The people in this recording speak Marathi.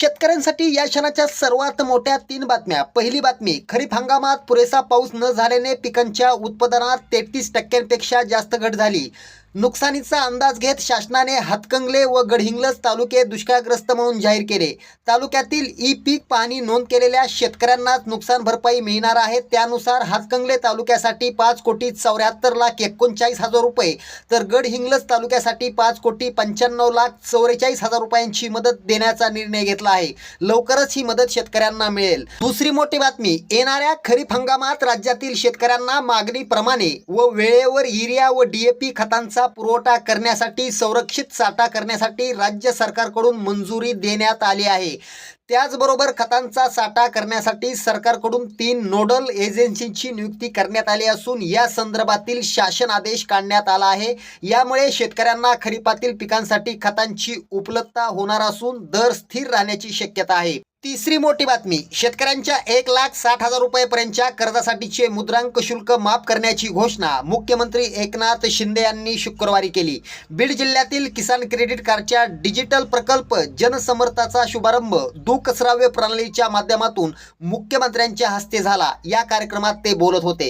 शेतकऱ्यांसाठी या क्षणाच्या सर्वात मोठ्या तीन बातम्या. पहिली बातमी खरीप हंगामात पुरेसा पाऊस न झाल्याने पिकांच्या उत्पादनात तेहतीस टक्क्यांपेक्षा जास्त घट झाली. नुकसानीचा अंदाज घेत शासनाने हातकंगले व गडहिंग्लज तालुके दुष्काळग्रस्त म्हणून जाहीर केले. तालुक्यातील ई पीक पाहणी नोंद केलेल्या शेतकऱ्यांनाच नुकसान भरपाई मिळणार आहे. त्यानुसार हातकंगले तालुक्यासाठी पाच कोटी चौऱ्याहत्तर लाख एकोणचाळीस हजार रुपये तर गडहिंग्लज तालुक्यासाठी पाच कोटी पंच्याण्णव लाख चौवेचाळीस हजार रुपयांची मदत देण्याचा निर्णय घेतला आहे. लवकरच ही मदत शेतकऱ्यांना मिळेल. दुसरी मोठी बातमी येणाऱ्या खरीप हंगामात राज्यातील शेतकऱ्यांना मागणीप्रमाणे व वेळेवर युरिया व डीएपी खतांचा पुरवठा करण्यासाठी संरक्षित साठा करण्यासाठी राज्य सरकारकडून मंजुरी देण्यात आली आहे. त्याचबरोबर खतांचा साठा करण्यासाठी सरकारकडून तीन नोडल एजन्सींची नियुक्ती करण्यात आली असून या संदर्भातील शासन आदेश काढण्यात आला आहे. यामुळे शेतकऱ्यांना खरीपातील पिकांसाठी खतांची उपलब्धता होणार असून दर स्थिर राहण्याची शक्यता आहे. तिसरी मोठी बातमी. शेतकऱ्यांच्या एक लाख साठ हजार रुपयेपर्यंतच्या कर्जासाठीचे मुद्रांक शुल्क माफ करण्याची घोषणा मुख्यमंत्री एकनाथ शिंदे यांनी शुक्रवारी केली. बीड जिल्ह्यातील किसान क्रेडिट कार्डच्या डिजिटल प्रकल्प जनसमर्थाचा शुभारंभ दूकश्राव्य प्रणालीच्या माध्यमातून मुख्यमंत्र्यांच्या हस्ते झाला. या कार्यक्रमात ते बोलत होते.